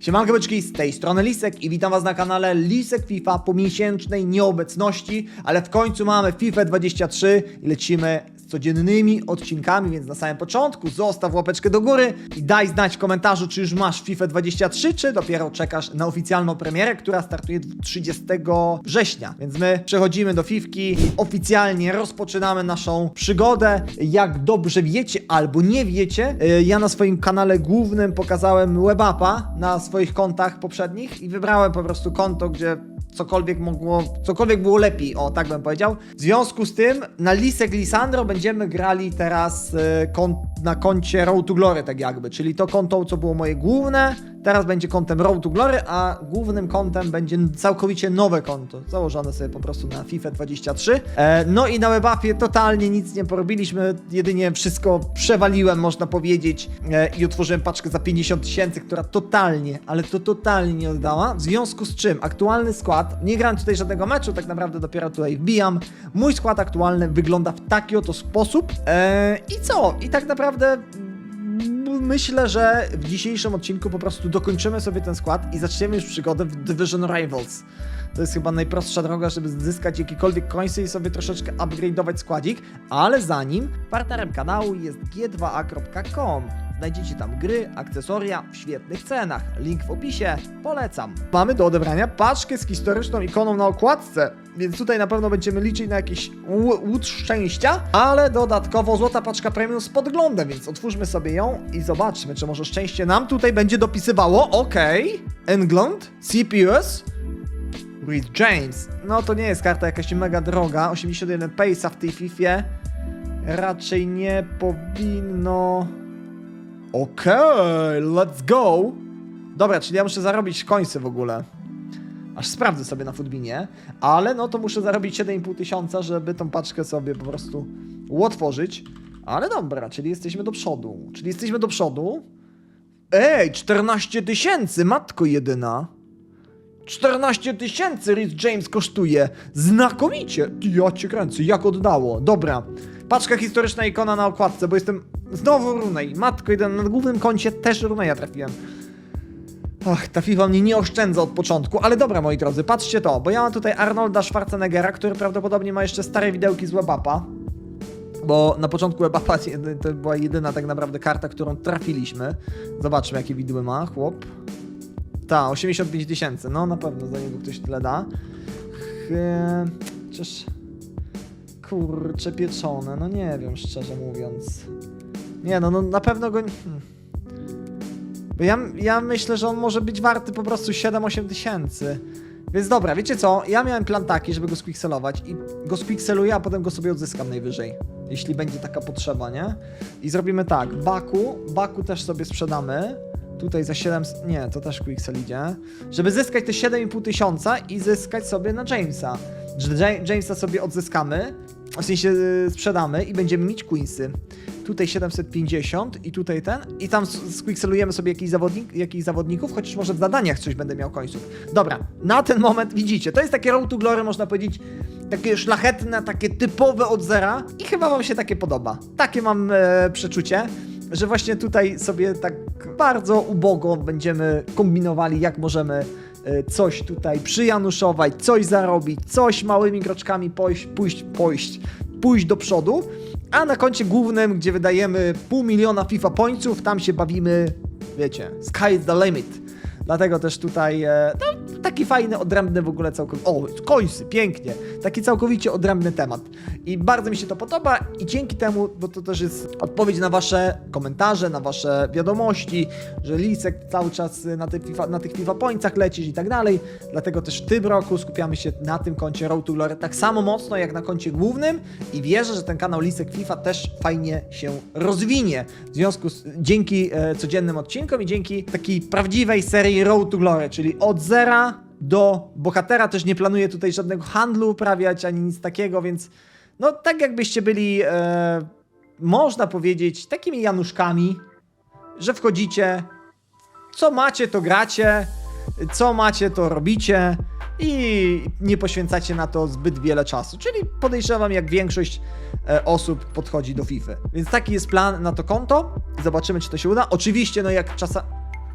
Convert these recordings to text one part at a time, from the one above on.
Siemanko byczki, z tej strony Lisek i witam was na kanale Lisek FIFA po miesięcznej nieobecności, ale w końcu mamy FIFA 23 i lecimy codziennymi odcinkami, więc na samym początku zostaw łapeczkę do góry i daj znać w komentarzu, czy już masz FIFA 23, czy dopiero czekasz na oficjalną premierę, która startuje 30 września. Więc my przechodzimy do Fifki oficjalnie rozpoczynamy naszą przygodę. Jak dobrze wiecie albo nie wiecie, y, ja na swoim kanale głównym pokazałem webapa na swoich kontach poprzednich i wybrałem po prostu konto, gdzie cokolwiek mogło, cokolwiek było lepiej, o tak bym powiedział. W związku z tym na Lisek Lisandro będziemy grali teraz kon- na koncie Road to Glory tak jakby, czyli to konto, co było moje główne, teraz będzie kontem Road to Glory, a głównym kontem będzie całkowicie nowe konto, założone sobie po prostu na FIFA 23. E, no i na webapie totalnie nic nie porobiliśmy, jedynie wszystko przewaliłem, można powiedzieć, e, i otworzyłem paczkę za 50 tysięcy, która totalnie, ale to totalnie nie oddała. W związku z czym aktualny skład, nie grałem tutaj żadnego meczu, tak naprawdę dopiero tutaj wbijam. Mój skład aktualny wygląda w taki oto sposób. E, I co? I tak naprawdę myślę, że w dzisiejszym odcinku po prostu dokończymy sobie ten skład i zaczniemy już przygodę w Division Rivals. To jest chyba najprostsza droga, żeby zyskać jakiekolwiek końce i sobie troszeczkę upgrade'ować składzik, ale zanim partnerem kanału jest g2a.com. Znajdziecie tam gry, akcesoria w świetnych cenach. Link w opisie. Polecam. Mamy do odebrania paczkę z historyczną ikoną na okładce, więc tutaj na pewno będziemy liczyć na jakiś łód szczęścia, ale dodatkowo złota paczka premium z podglądem, więc otwórzmy sobie ją i zobaczmy, czy może szczęście nam tutaj będzie dopisywało. Okej. England, CPUS, Reed James. No to nie jest karta jakaś mega droga. 81 pace'a w tej Fifie. Raczej nie powinno. Okej, let's go. Dobra, czyli ja muszę zarobić końce w ogóle. Aż sprawdzę sobie na Foodbinie, ale no to muszę zarobić 7,5 tysiąca, żeby tą paczkę sobie po prostu otworzyć. Ale dobra, czyli jesteśmy do przodu. Czyli jesteśmy do przodu. Ej, 14 tysięcy, matko jedyna. 14 tysięcy Rhys James kosztuje. Znakomicie. Ja cię kręcę, jak oddało. Dobra. Paczka historyczna ikona na okładce, bo jestem znowu runej. Matko, jeden na głównym koncie też runeja trafiłem. Ach, ta FIFA mnie nie oszczędza od początku, ale dobra, moi drodzy, patrzcie to, bo ja mam tutaj Arnolda Schwarzeneggera, który prawdopodobnie ma jeszcze stare widełki z Webapa, bo na początku Webapa to była jedyna tak naprawdę karta, którą trafiliśmy. Zobaczmy, jakie widły ma chłop. Ta, 85 tysięcy, no na pewno za niego ktoś tyle da. Ch- Czyż... Kurcze pieczone, no nie wiem, szczerze mówiąc. Nie no, no na pewno go... Hmm. Bo ja, ja myślę, że on może być warty po prostu 7-8 tysięcy. Więc dobra, wiecie co? Ja miałem plan taki, żeby go spikselować i go spikseluję, a potem go sobie odzyskam najwyżej. Jeśli będzie taka potrzeba, nie? I zrobimy tak, Baku, Baku też sobie sprzedamy. Tutaj za 7, nie, to też Quicksell idzie. Żeby zyskać te 7,5 tysiąca i zyskać sobie na Jamesa. Że Ja- Jamesa sobie odzyskamy, w sensie yy, sprzedamy i będziemy mieć Queensy. Tutaj 750 i tutaj ten. I tam s- squickselujemy sobie jakiś zawodnik, jakichś zawodników, chociaż może w zadaniach coś będę miał końców. Dobra, na ten moment widzicie, to jest takie road to glory, można powiedzieć, takie szlachetne, takie typowe od zera i chyba wam się takie podoba. Takie mam e, przeczucie, że właśnie tutaj sobie tak bardzo ubogo będziemy kombinowali, jak możemy coś tutaj przyjanuszować, coś zarobić, coś małymi kroczkami pójść, pójść, pójść, pójść do przodu, a na koncie głównym, gdzie wydajemy pół miliona FIFA pońców, tam się bawimy, wiecie, sky is the limit. Dlatego też tutaj e, no, taki fajny, odrębny w ogóle całkowicie. O, końcy, pięknie. Taki całkowicie odrębny temat. I bardzo mi się to podoba i dzięki temu, bo to też jest odpowiedź na wasze komentarze, na wasze wiadomości, że Lisek cały czas na, FIFA, na tych FIFA Pońcach lecisz i tak dalej. Dlatego też w tym roku skupiamy się na tym koncie Road to Glory tak samo mocno jak na koncie głównym i wierzę, że ten kanał Lisek FIFA też fajnie się rozwinie. W związku z, dzięki e, codziennym odcinkom i dzięki takiej prawdziwej serii Road to Glory, czyli od zera do bohatera. Też nie planuję tutaj żadnego handlu uprawiać ani nic takiego, więc no tak jakbyście byli, e, można powiedzieć, takimi Januszkami, że wchodzicie, co macie, to gracie, co macie, to robicie i nie poświęcacie na to zbyt wiele czasu. Czyli podejrzewam, jak większość e, osób podchodzi do FIFA. Więc taki jest plan na to konto. Zobaczymy, czy to się uda. Oczywiście, no jak czasem.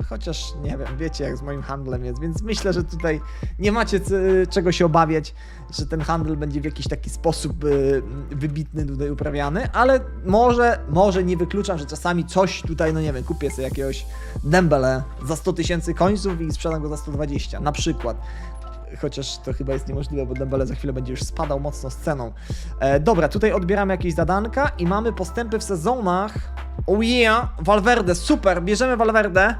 Chociaż nie wiem, wiecie jak z moim handlem jest, więc myślę, że tutaj nie macie c- czego się obawiać, że ten handel będzie w jakiś taki sposób y, wybitny tutaj uprawiany, ale może, może nie wykluczam, że czasami coś tutaj, no nie wiem, kupię sobie jakiegoś Dembele za 100 tysięcy końców i sprzedam go za 120, na przykład. Chociaż to chyba jest niemożliwe, bo Dembele za chwilę będzie już spadał mocno z ceną. E, dobra, tutaj odbieramy jakieś zadanka i mamy postępy w sezonach. Oh yeah, Valverde, super, bierzemy Valverde.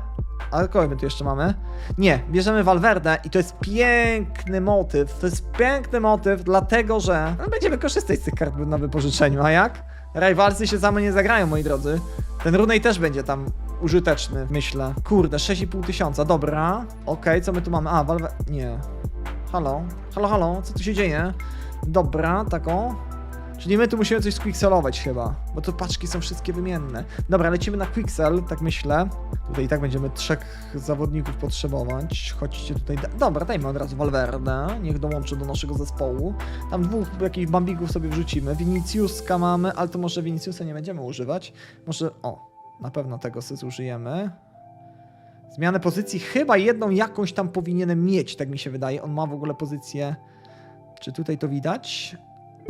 Ale kogo my tu jeszcze mamy? Nie, bierzemy Valverde i to jest piękny motyw. To jest piękny motyw, dlatego że no, będziemy korzystać z tych kart na wypożyczeniu, a jak? Rajwalcy się same nie zagrają, moi drodzy. Ten Runej też będzie tam użyteczny, myślę. Kurde, 6,5 tysiąca, dobra. Okej, co my tu mamy? A, Valverde... Nie. Halo? Halo, halo, co tu się dzieje? Dobra, taką. Czyli my tu musimy coś squickselować chyba, bo tu paczki są wszystkie wymienne. Dobra, lecimy na quicksell, tak myślę. Tutaj i tak będziemy trzech zawodników potrzebować. Chodźcie tutaj. Da Dobra, dajmy od razu Valverde, niech dołączy do naszego zespołu. Tam dwóch jakichś bambików sobie wrzucimy. Viniciuska mamy, ale to może Viniciusa nie będziemy używać. Może, o, na pewno tego sobie zużyjemy. Zmianę pozycji chyba jedną jakąś tam powinienem mieć, tak mi się wydaje. On ma w ogóle pozycję. Czy tutaj to widać?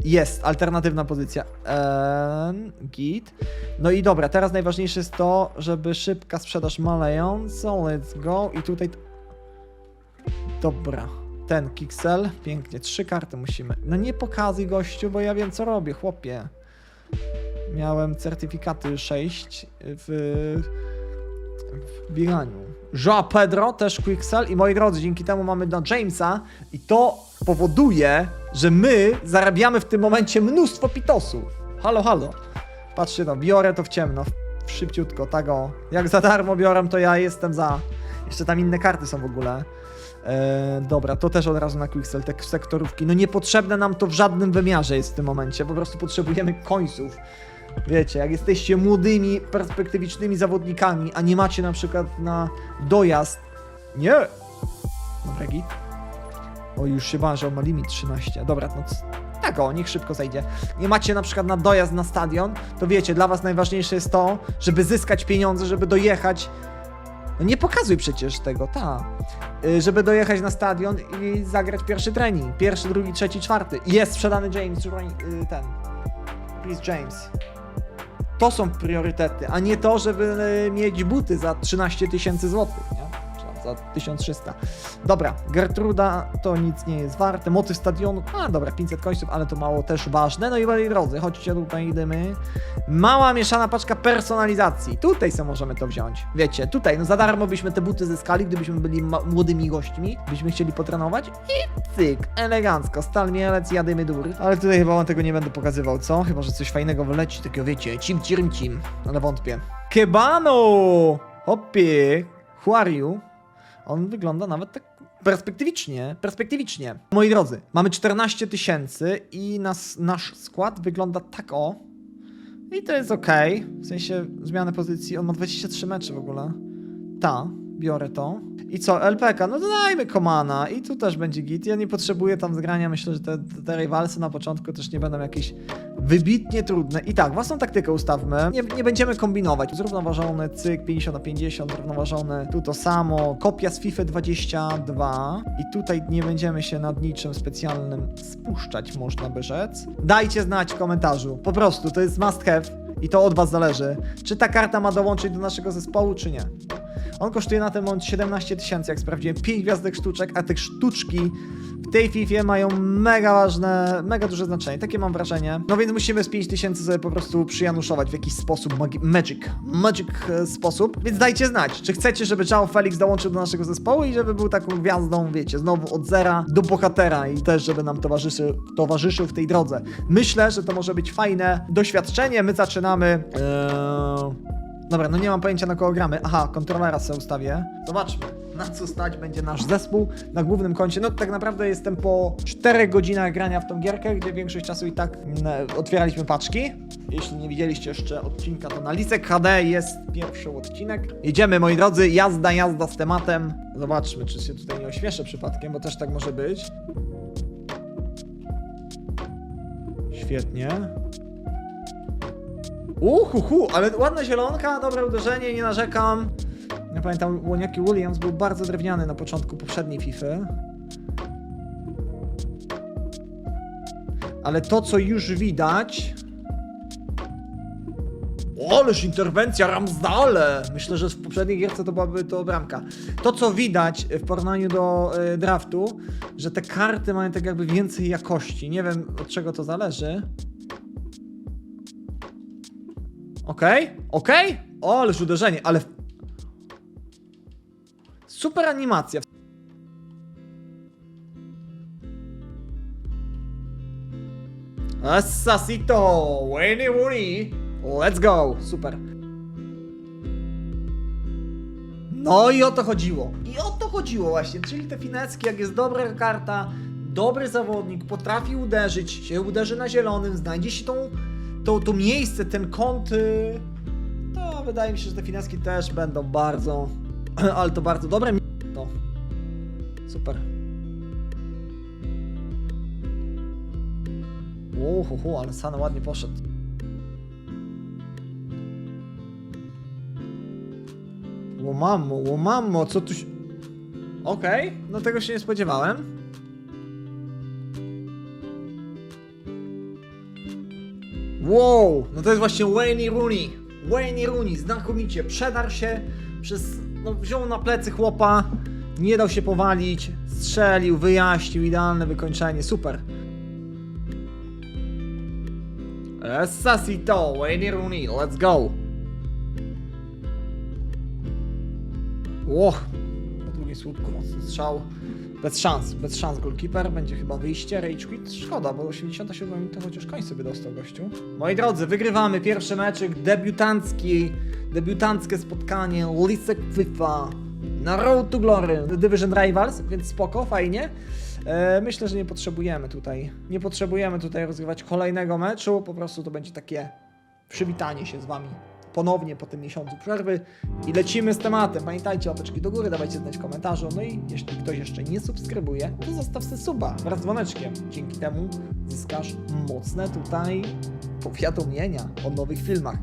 Jest, alternatywna pozycja. Eee, git. No i dobra, teraz najważniejsze jest to, żeby szybka sprzedaż malejącą. Let's go. I tutaj. Dobra. Ten Kixel. Pięknie. Trzy karty musimy. No nie pokazuj gościu, bo ja wiem co robię, chłopie. Miałem certyfikaty 6 w, w bieganiu. Joa Pedro, też Quicksell i moi drodzy, dzięki temu mamy na Jamesa i to powoduje, że my zarabiamy w tym momencie mnóstwo pitosów. Halo, halo. Patrzcie no, biorę to w ciemno, szybciutko, tak o. Jak za darmo biorę, to ja jestem za. Jeszcze tam inne karty są w ogóle. E, dobra, to też od razu na Quicksell, te sektorówki. No niepotrzebne nam to w żadnym wymiarze jest w tym momencie, po prostu potrzebujemy końców. Wiecie, jak jesteście młodymi, perspektywicznymi zawodnikami, a nie macie na przykład na dojazd. Nie! Dobra, git. O, już się bałem, że on ma limit 13. Dobra, no tak o, niech szybko zejdzie. Nie macie na przykład na dojazd na stadion, to wiecie, dla was najważniejsze jest to, żeby zyskać pieniądze, żeby dojechać. No nie pokazuj przecież tego, ta. Y, Żeby dojechać na stadion i zagrać pierwszy trening. Pierwszy, drugi, trzeci, czwarty. Jest sprzedany James, y, ten. Chris James. To są priorytety, a nie to, żeby e, mieć buty za 13 tysięcy złotych, za 1300. Dobra, Gertruda to nic nie jest warte. Motyw stadionu, a dobra, 500 końców, ale to mało też ważne. No i moi drodzy, chodźcie tutaj, idziemy. Mała mieszana paczka personalizacji. Tutaj sobie możemy to wziąć. Wiecie, tutaj, no za darmo byśmy te buty zyskali, gdybyśmy byli młodymi gośćmi, byśmy chcieli potrenować i cyk, elegancko, stal mielec, jadymy dur. Ale tutaj chyba on tego nie będę pokazywał, co? Chyba, że coś fajnego wyleci, takiego wiecie, cim cirim cim, ale wątpię. Kebano! Hopie, you? On wygląda nawet tak perspektywicznie, perspektywicznie. Moi drodzy, mamy 14 tysięcy i nas, nasz skład wygląda tak o. I to jest ok. W sensie zmiany pozycji. On ma 23 mecze w ogóle. Ta, biorę to. I co, LPK? No to dajmy Komana. I tu też będzie git. Ja nie potrzebuję tam zgrania. Myślę, że te, te rywalsy na początku też nie będą jakieś wybitnie trudne. I tak, własną taktykę ustawmy. Nie, nie będziemy kombinować. Zrównoważony, cyk, 50 na 50, zrównoważony. Tu to samo. Kopia z FIFA 22. I tutaj nie będziemy się nad niczym specjalnym spuszczać, można by rzec. Dajcie znać w komentarzu. Po prostu, to jest must have. I to od was zależy. Czy ta karta ma dołączyć do naszego zespołu, czy nie. On kosztuje na ten moment 17 tysięcy, jak sprawdziłem. 5 gwiazdek sztuczek, a te sztuczki w tej FIFA mają mega ważne, mega duże znaczenie. Takie mam wrażenie. No więc musimy z 5 tysięcy sobie po prostu przyjanuszować w jakiś sposób, magi- magic, magic e, sposób. Więc dajcie znać, czy chcecie, żeby João Felix dołączył do naszego zespołu i żeby był taką gwiazdą, wiecie, znowu od zera do bohatera i też, żeby nam towarzyszył, towarzyszył w tej drodze. Myślę, że to może być fajne doświadczenie. My zaczynamy... Eee... Dobra, no nie mam pojęcia na kogo gramy. Aha, kontrolera sobie ustawię. Zobaczmy, na co stać będzie nasz zespół na głównym koncie. No tak naprawdę jestem po 4 godzinach grania w tą gierkę, gdzie większość czasu i tak mm, otwieraliśmy paczki. Jeśli nie widzieliście jeszcze odcinka, to na Lisek HD jest pierwszy odcinek. Jedziemy, moi drodzy, jazda, jazda z tematem. Zobaczmy, czy się tutaj nie ośmieszę przypadkiem, bo też tak może być. Świetnie. Uhuhu, ale ładna zielonka, dobre uderzenie, nie narzekam. Ja pamiętam, Łoniaki Williams był bardzo drewniany na początku poprzedniej FIFA. Ale to, co już widać... Ależ interwencja Ramsdale! Myślę, że w poprzedniej gierce to byłaby to bramka. To, co widać w porównaniu do y, draftu, że te karty mają tak jakby więcej jakości. Nie wiem, od czego to zależy. Okej, okej. O, ależ uderzenie, ale... Super animacja. Asasito, Wayne Rooney. Let's go, super. No i o to chodziło. I o to chodziło właśnie, czyli te fineski, jak jest dobra karta, dobry zawodnik, potrafi uderzyć, się uderzy na zielonym, znajdzie się tą, to, to miejsce, ten kąt, y, to wydaje mi się, że te fineski też będą bardzo, ale to bardzo dobre. No, super. Uhuhu, ale Sana ładnie poszedł. Łomamo, łomamo, co tu się... Okej, no tego się nie spodziewałem. Wow, no to jest właśnie Wayne Rooney. Wayne Rooney, znakomicie, przedarł się przez... No, wziął na plecy chłopa, nie dał się powalić, strzelił, wyjaśnił, idealne wykończenie, super. Esasito, Wayne Rooney, let's go. Ło, po drugim słupku mocny strzał. Bez szans, bez szans goalkeeper. Będzie chyba wyjście, rage quit. Szkoda, bo 87 minuty chociaż koń sobie dostał gościu. Moi drodzy, wygrywamy pierwszy meczyk debiutancki, debiutanckie spotkanie Lisek FIFA na Road to Glory Division Rivals, więc spoko, fajnie. E, myślę, że nie potrzebujemy tutaj, nie potrzebujemy tutaj rozgrywać kolejnego meczu, po prostu to będzie takie przywitanie się z wami ponownie po tym miesiącu przerwy i lecimy z tematem. Pamiętajcie, łapeczki do góry, dawajcie znać w komentarzu. No i jeśli ktoś jeszcze nie subskrybuje, to zostaw sobie suba wraz z dzwoneczkiem. Dzięki temu zyskasz mocne tutaj powiadomienia o nowych filmach.